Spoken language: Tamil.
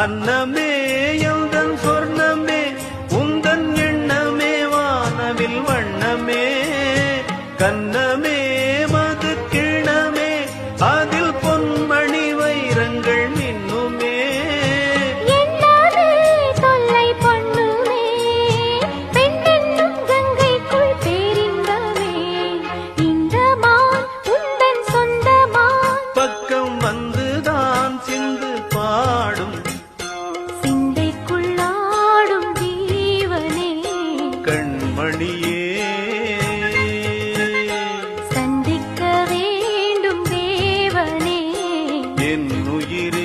அன்னமே எந்தன் சொர்ணமே உந்தன் எண்ணமே வானவில் வண்ணமே கண்ணமே வழியே. சந்திக்க வேண்டும் தேவனே. என் உயிரே